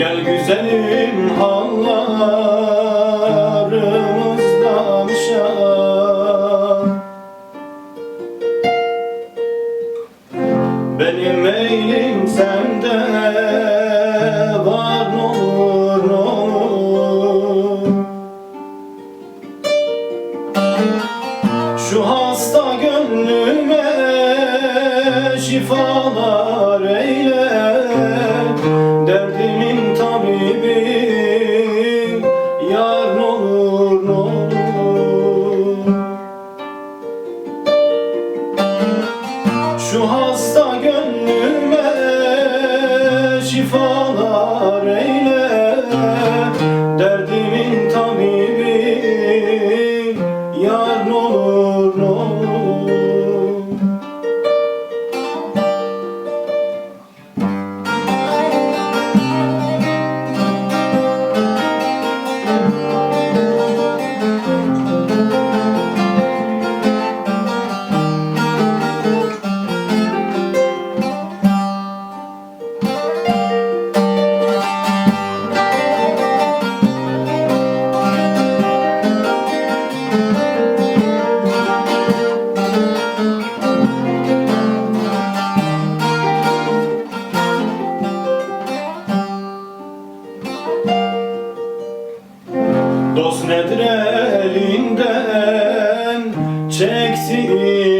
Gel güzelim hallarımızdan şan. Benim meylim sende var ne olur, olur. Şu hasta gönlüme şifalar. gönlüme şifalar eyle elinden çeksin.